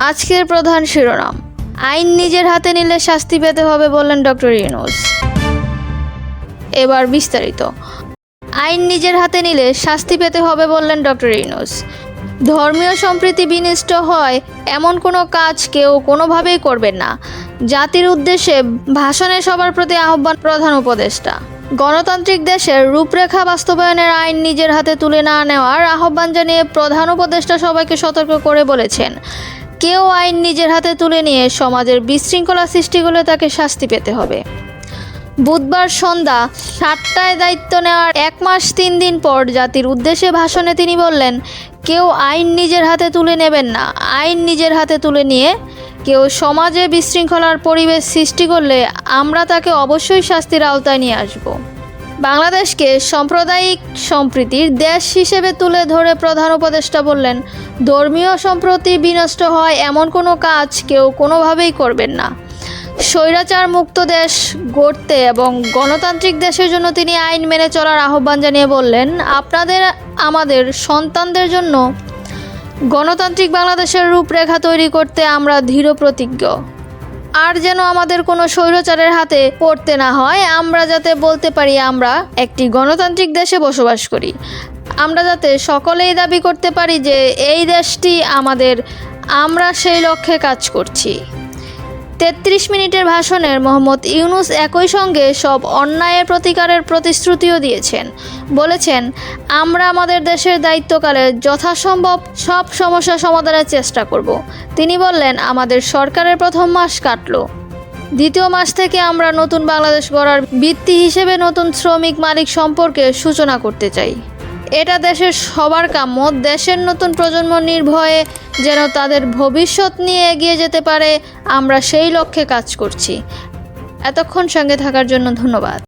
আজকের প্রধান শিরোনাম, আইন নিজের হাতে নিলে শাস্তি পেতে হবে বললেন ডক্টর ইউনুস। এবার বিস্তারিত, আইন নিজের হাতে নিলে শাস্তি পেতে হবে বললেন ডক্টর ইউনুস। ধর্মীয় সম্প্রীতি বিনষ্ট হয় এমন কোনো কাজ কেউ কোনোভাবেই করবেন না। জাতির উদ্দেশ্যে ভাষণে সবার প্রতি আহ্বান প্রধান উপদেষ্টা। গণতান্ত্রিক দেশের রূপরেখা বাস্তবায়নের আইন নিজের হাতে তুলে না নেওয়ার আহ্বান জানিয়ে প্রধান উপদেষ্টা সবাইকে সতর্ক করে বলেছেন। কেউ আইন নিজের হাতে তুলে নিয়ে সমাজের বিশৃঙ্খলা সৃষ্টি করলে তাকে শাস্তি পেতে হবে। বুধবার সন্ধ্যা সাতটায় দায়িত্ব নেওয়ার এক মাস তিন দিন পর জাতির উদ্দেশ্যে ভাষণে তিনি বললেন, কেউ আইন নিজের হাতে তুলে নেবেন না। আইন নিজের হাতে তুলে নিয়ে কেউ সমাজে বিশৃঙ্খলার পরিবেশ সৃষ্টি করলে আমরা তাকে অবশ্যই শাস্তির আওতায় নিয়ে আসব। বাংলাদেশকে সাম্প্রদায়িক সম্প্রীতির দেশ হিসেবে তুলে ধরে প্রধান উপদেষ্টা বললেন, ধর্মীয় সম্প্রতি বিনষ্ট হয় এমন কোনো কাজ কেউ কোনোভাবেই করবেন না। স্বৈরাচার মুক্ত দেশ গড়তে এবং গণতান্ত্রিক দেশের জন্য তিনি আইন মেনে চলার আহ্বান জানিয়ে বললেন, আপনাদের, আমাদের সন্তানদের জন্য গণতান্ত্রিক বাংলাদেশের রূপরেখা তৈরি করতে আমরা দৃঢ় প্রতিজ্ঞ আর যেন আমাদের কোনো স্বৈরাচারের হাতে পড়তে না হয়, আমরা যাতে বলতে পারি আমরা একটি গণতান্ত্রিক দেশে বসবাস করি। আমরা যাতে সকলেই দাবি করতে পারি যে এই দেশটি আমাদের, আমরা সেই লক্ষ্যে কাজ করছি। তেত্রিশ মিনিটের ভাষণের মোহাম্মদ ইউনুস একই সঙ্গে সব অন্যায়ের প্রতিকারের প্রতিশ্রুতিও দিয়েছেন। বলেছেন, আমরা আমাদের দেশের দায়িত্বকালে যথাসম্ভব সব সমস্যা সমাধানের চেষ্টা করব। তিনি বললেন, আমাদের সরকারের প্রথম মাস কাটল। দ্বিতীয় মাস থেকে আমরা নতুন বাংলাদেশ গড়ার ভিত্তি হিসেবে নতুন শ্রমিক মালিক সম্পর্কে সূচনা করতে চাই। এটা দেশের সবার কাম্য। দেশের নতুন প্রজন্ম নির্ভয়ে যেন তাদের ভবিষ্যৎ নিয়ে এগিয়ে যেতে পারে, আমরা সেই লক্ষ্যে কাজ করছি। এতক্ষণ সঙ্গে থাকার জন্য ধন্যবাদ।